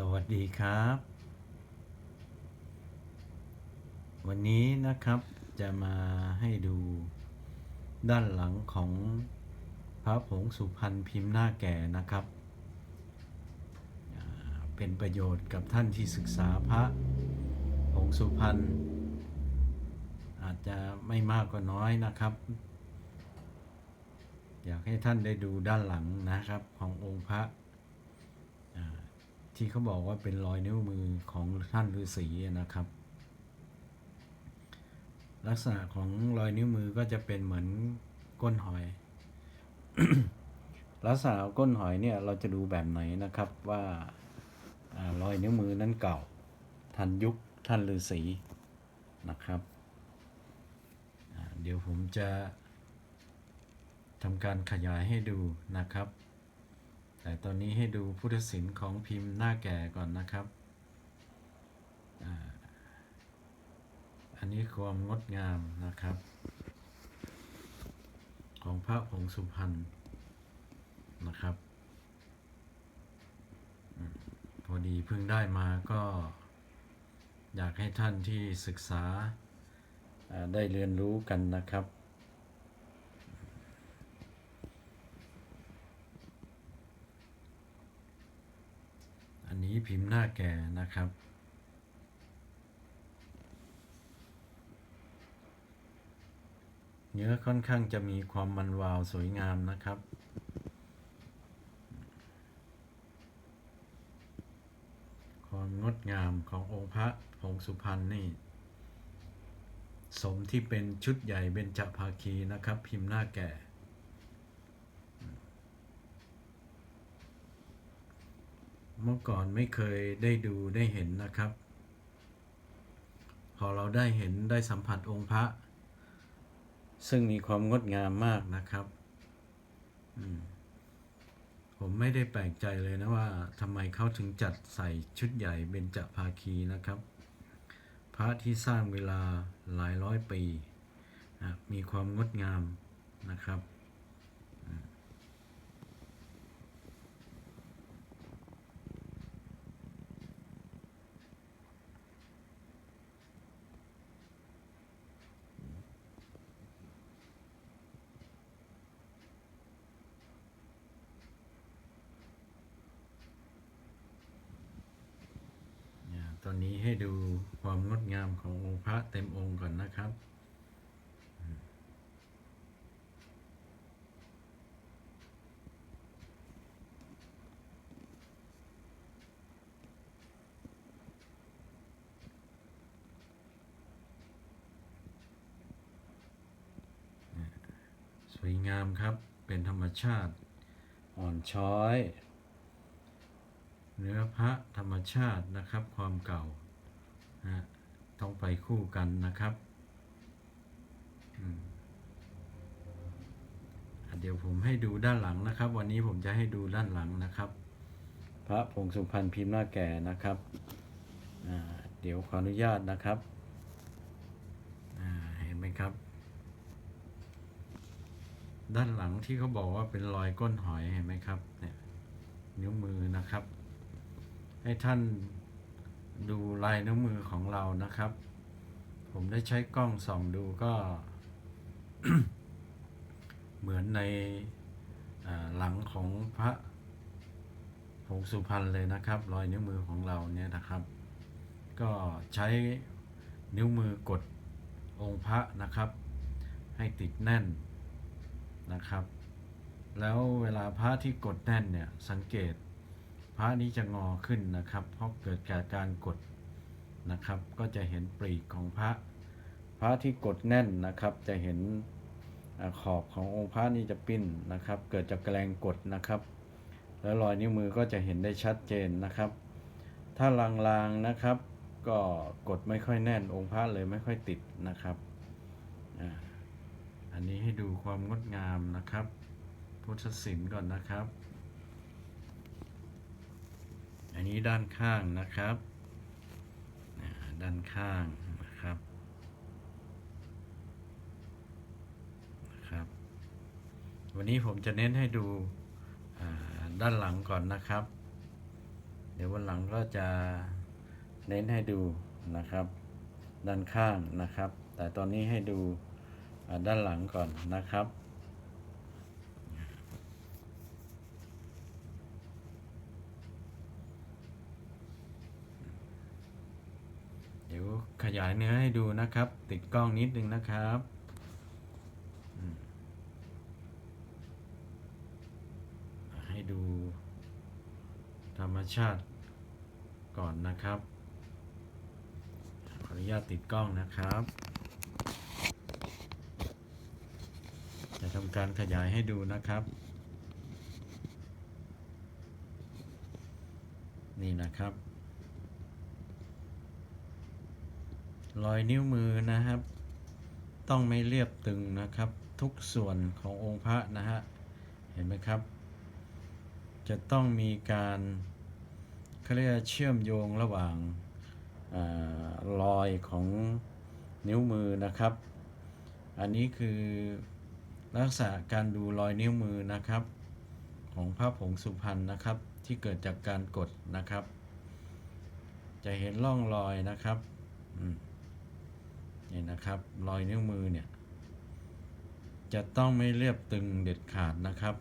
สวัสดีครับ วันนี้นะครับจะมาให้ดูด้านหลังของพระผงสุพรรณพิมพ์หน้าแก่นะครับ เป็นประโยชน์กับท่านที่ศึกษาพระผงสุพรรณอาจจะไม่มากก็น้อยนะครับ อยากให้ท่านได้ดูด้านหลังนะครับขององค์พระ ที่เขาบอกว่าเป็นรอยนิ้วมือของท่านฤาษีนะครับ ลักษณะของรอยนิ้วมือก็จะเป็นเหมือนก้นหอย ลักษณะก้นหอยเนี่ยเราจะดูแบบไหนนะครับว่ารอยนิ้วมือนั้นเก่า ทันยุคท่านฤาษีนะครับ เดี๋ยวผมจะทำการขยายให้ดูนะครับ แต่ตอนนี้ให้ดูพุทธศิลป์ของพิมพ์หน้าแก่ก่อนนะครับ อันนี้ความงดงามนะครับ ของพระผงสุพรรณนะครับ พอดีเพิ่งได้มาก็อยากให้ท่านที่ศึกษาได้เรียนรู้กันนะครับ อั นี้พิมพ์หน้าแก่นะครับ เนื้อค่อนข้างจะมีความมันวาวสวยงามนะครับความงดงามขององค์พระผงสุพรรณนี่ สมที่เป็นชุดใหญ่เบญจภาคีนะครับ พิมพ์หน้าแก่ เมื่อก่อนไม่เคยได้ดูได้เห็นนะครับ พอเราได้เห็นได้สัมผัสองค์พระ ซึ่งมีความงดงามมากนะครับมผมไม่ได้แปลกใจเลยนะว่าทำไมเขาถึงจัดใส่ชุดใหญ่เบญจภาคีนะครับ พระที่สร้างเวลาหลายร้อยปีนะมีความงดงามนะครับ ตอนนี้ให้ดูความงดงามขององค์พระเต็มองค์ก่อนนะครับ สวยงามครับเป็นธรรมชาติอ่อนช้อย เนื้อพระธรรมชาตินะครับ ความเก่านะต้องไปคู่กันนะครับอะเดี๋ยวผมให้ดูด้านหลังนะครับ วันนี้ผมจะให้ดูด้านหลังนะครับ พระผงสุพรรณพิมพ์หน้าแก่นะครับอ่าเดี๋ยวขออนุญาตนะครับอ่าเห็นไหมครับ ด้านหลังที่เขาบอกว่าเป็นรอยก้นหอยเห็นไหมครับเนี่ยนิ้วมือนะครับ ให้ท่านดูลายนิ้วมือของเรานะครับ ผมได้ใช้กล้องส่องดูก็ เหมือนในหลังของพระผงสุพรรณเลยนะครับ รอยนิ้วมือของเราเนี่ยนะครับ ก็ใช้นิ้วมือกดองค์พระนะครับ ให้ติดแน่นนะครับ แล้วเวลาพระที่กดแน่นเนี่ยสังเกต พระนี้จะงอขึ้นนะครับ เพราะเกิดจากการกดนะครับ ก็จะเห็นปลีกของพระ พระที่กดแน่นนะครับ จะเห็นอขอบขององค์พระนี่จะปิ้นนะครับ เกิดจากแรงกดนะครับ แล้วรอยนิ้วมือก็จะเห็นได้ชัดเจนนะครับ ถ้าลางๆนะครับ ก็กดไม่ค่อยแน่นองค์พระเลยไม่ค่อยติดนะครับอันนี้ให้ดูความงดงามนะครับ พุทธศิลป์ก่อนนะครับ อั นี้ด้านข้างนะครับด้านข้างนะครับนะครับ วันนี้ผมจะเน้นให้ดูด้านหลังก่อนนะครับ เดี๋ยววันหลังก็จะเน้นให้ดูนะครับ ด้านข้างนะครับ แต่ตอนนี้ให้ดูด้านหลังก่อนนะครับ เดี๋ยว ขยายเนื้อให้ดูนะครับ ติดกล้องนิดนึงนะครับให้ดูธรรมชาติก่อนนะครับ ขออนุญาตติดกล้องนะครับ จะทำการขยายให้ดูนะครับ นี่นะครับ รอยนิ้วมือนะครับ ต้องไม่เรียบตึงนะครับ ทุกส่วนขององค์พระนะฮะเห็นไหมครับ จะต้องมีการเขาเรียกเชื่อมโยงระหว่างอรอยของนิ้วมือนะครับ อันนี้คือลักษณะการดูรอยนิ้วมือนะครับ ของพระผงสุพรรณนะครับ ที่เกิดจากการกดนะครับ จะเห็นร่องรอยนะครับ อืม นี่นะครับรอยนิ้วมือเนี่ยจะต้องไม่เรียบตึงเด็ดขาดนะครับ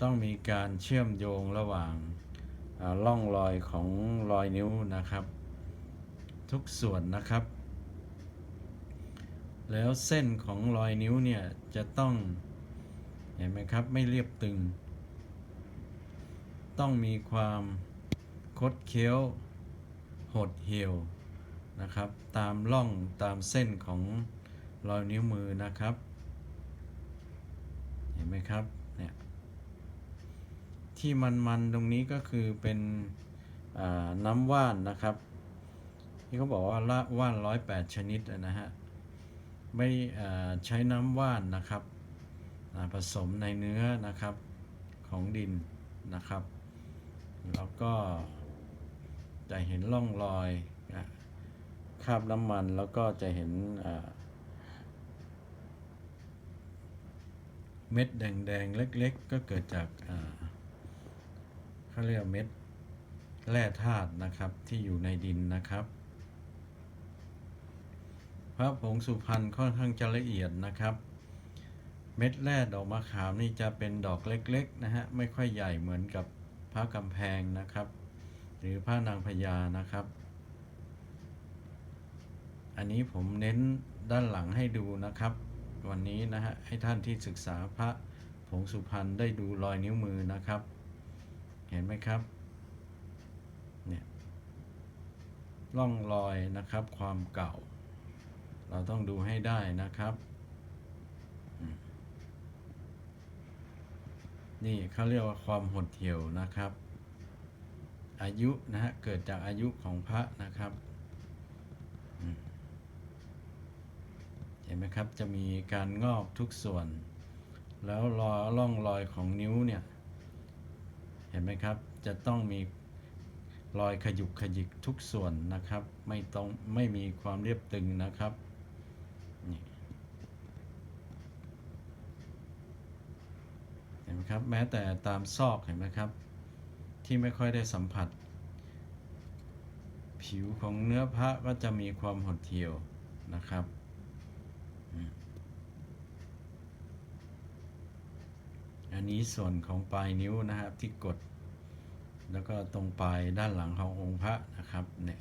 ต้องมีการเชื่อมโยงระหว่างอ่าร่องรอยของรอยนิ้วนะครับ ทุกส่วนนะครับ แล้วเส้นของรอยนิ้วเนี่ยจะต้องเห็นไหมครับไม่เรียบตึง ต้องมีความคดเคี้ยว หดเหี่ยว นะครับ ตามร่องตามเส้นของรอยนิ้วมือนะครับ เห็นไหมครับเนี่ยที่มันๆตรงนี้ก็คือเป็นน้ำว่านนะครับ ที่เขาบอกว่าละว่านร้อยแปดชนิดนะฮะไม่ใช้น้ำว่านนะครับผสมในเนื้อนะครับของดินนะครับ แล้วก็จะเห็นร่องรอยนะ คราบน้ำมันแล้วก็จะเห็นเม็ดแดงๆ เล็ก ๆ ก็เกิดจากเขาเรียกเม็ดแร่ธาตุนะครับที่อยู่ในดินนะครับ พระผงสุพรรณค่อนข้างจะละเอียดนะครับ เม็ดแร่ดอกมะขามนี่จะเป็นดอกเล็กๆนะฮะไม่ค่อยใหญ่เหมือนกับพระกำแพงนะครับ หรือพระนางพญานะครับ อันนี้ผมเน้นด้านหลังให้ดูนะครับ วันนี้นะฮะให้ท่านที่ศึกษาพระผงสุพรรณได้ดูรอยนิ้วมือนะครับ เห็นไหมครับเนี่ยร่องรอยนะครับความเก่า เราต้องดูให้ได้นะครับนี่เขาเรียกว่าความหดเหี่ยวนะครับ อายุนะฮะเกิดจากอายุของพระนะครับ เห็น ไหมครับ จะมีการงอกทุกส่วน แล้วรอร่องรอยของนิ้วเนี่ย เห็นไหมครับ จะต้องมีรอยขยุกขยิกทุกส่วนนะครับ ไม่ต้องไม่มีความเรียบตึงนะครับเห็นไหมครับ แม้แต่ตามซอกเห็นไหมครับ ที่ไม่ค่อยได้สัมผัส ผิวของเนื้อพระก็จะมีความหดเหี่ยวนะครับ นนี้ส่วนของปลายนิ้วนะครับที่กด แล้วก็ตรงปลายด้านหลังขององค์พระนะครับเนี่ย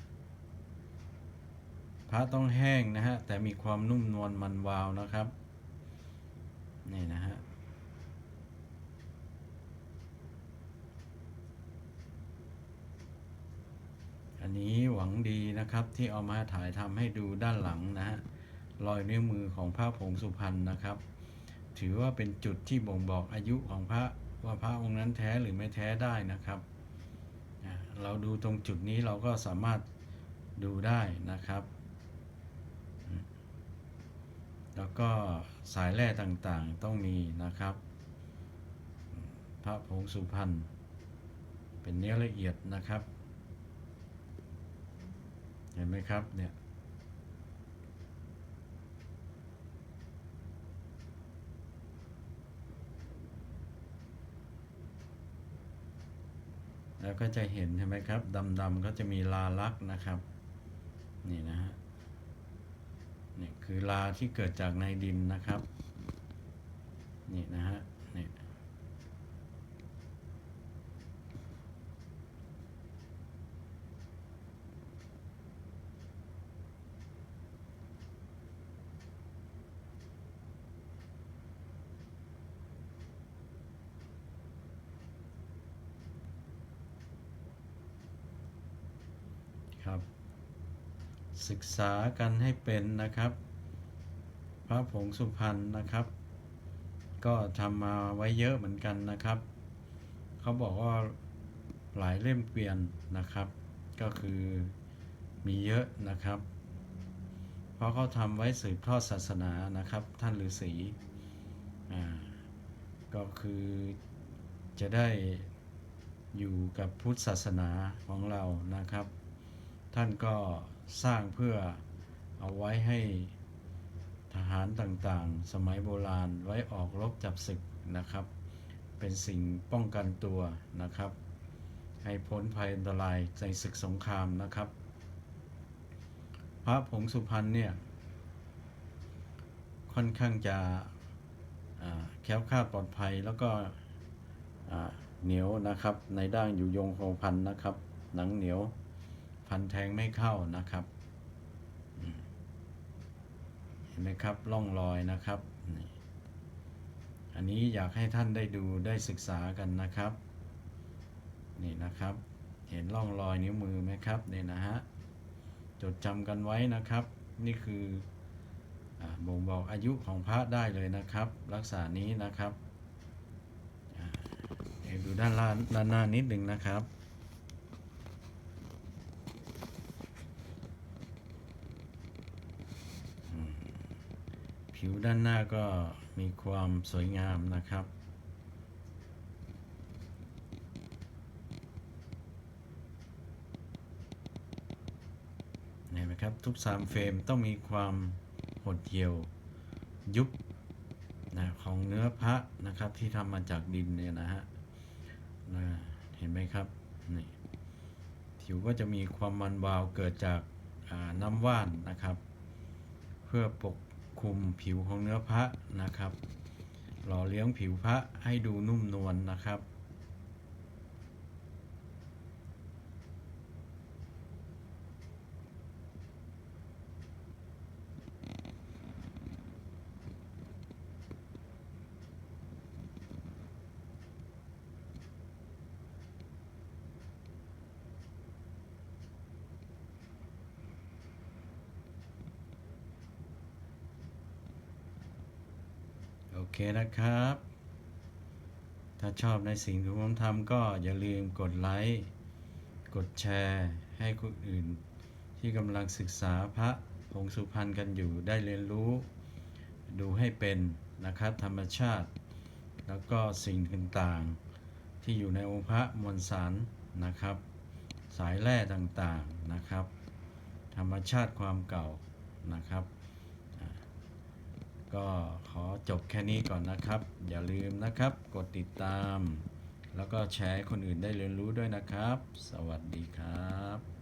พระต้องแห้งนะฮะแต่มีความนุ่มนวลมันวาวนะครับนี่นะฮะอันนี้หวังดีนะครับที่เอามาถ่ายทำให้ดูด้านหลังนะฮะรอยนิ้วมือของพระผงสุพรรณนะครับ ถือว่าเป็นจุดที่บ่งบอกอายุของพระว่าพระองค์นั้นแท้หรือไม่แท้ได้นะครับ เราดูตรงจุดนี้เราก็สามารถดูได้นะครับ แล้วก็สายแร่ต่างๆต้องมีนะครับ พระผงสุพรรณเป็นเนื้อละเอียดนะครับ เห็นไหมครับเนี่ย แล้วก็จะเห็นใช่ไหมครับดำๆก็จะมีลาลักษ์นะครับ นี่นะฮะนี่คือลาที่เกิดจากในดินนะครับ นี่นะฮะ ครับ ศึกษากันให้เป็นนะครับ พระผงสุพรรณนะครับ ก็ทำมาไว้เยอะเหมือนกันนะครับ เขาบอกว่าหลายเล่มเปลี่ยนนะครับ ก็คือมีเยอะนะครับ เพราะเขาทำไว้สืบทอดศาสนานะครับ ท่านฤาษีอ่าก็คือจะได้อยู่กับพุทธศาสนาของเรานะครับ ท่านก็สร้างเพื่อเอาไว้ให้ทหารต่างๆ สมัยโบราณไว้ออกรบจับศึกนะครับ เป็นสิ่งป้องกันตัวนะครับ ให้พ้นภัยอันตรายในศึกสงครามนะครับ พระผงสุพรรณเนี่ยค่อนข้างจะแคล้วคลาดปลอดภัยแล้วก็เหนียวนะครับในด้านอยู่ยงโคงพันนะครับ หนังเหนียว พันแทงไม่เข้านะครับเห็นไหมครับร่องรอยนะครับอันนี้อยากให้ท่านได้ดูได้ศึกษากันนะครับ นี่นะครับ เห็นร่องรอยนิ้วมือไหมครับเนี่ยนะฮะจดจำกันไว้นะครับ นี่คืออบ่งบอกอายุของพระได้เลยนะครับ รักษานี้นะครับดูด้านล่างด้านหน้านิดหนึ่งนะครับ ผิวด้านหน้าก็มีความสวยงามนะครับ เห็นไหมครับทุกสามเฟรมต้องมีความหดเหี่ยวยุบนะของเนื้อพระนะครับที่ทำมาจากดินเนี่ยนะฮะนะเห็นไหมครับนี่ผิวก็จะมีความมันวาวเกิดจากน้ำว่านนะครับ เพื่อปก คลุมผิวของเนื้อพระนะครับ หล่อเลี้ยงผิวพระให้ดูนุ่มนวลนะครับ นะครับ ถ้าชอบในสิ่งที่ผมทำก็อย่าลืมกดไลค์ กดแชร์ ให้คนอื่น ที่กำลังศึกษาพระผงสุพรรณกันอยู่ได้เรียนรู้ ดูให้เป็นนะครับธรรมชาติ แล้วก็สิ่งต่างๆ ที่อยู่ในองค์พระมวลสารนะครับ สายแร่ต่างๆนะครับ ธรรมชาติความเก่านะครับ ก็ขอจบแค่นี้ก่อนนะครับ อย่าลืมนะครับ กดติดตาม แล้วก็แชร์คนอื่นได้เรียนรู้ด้วยนะครับ สวัสดีครับ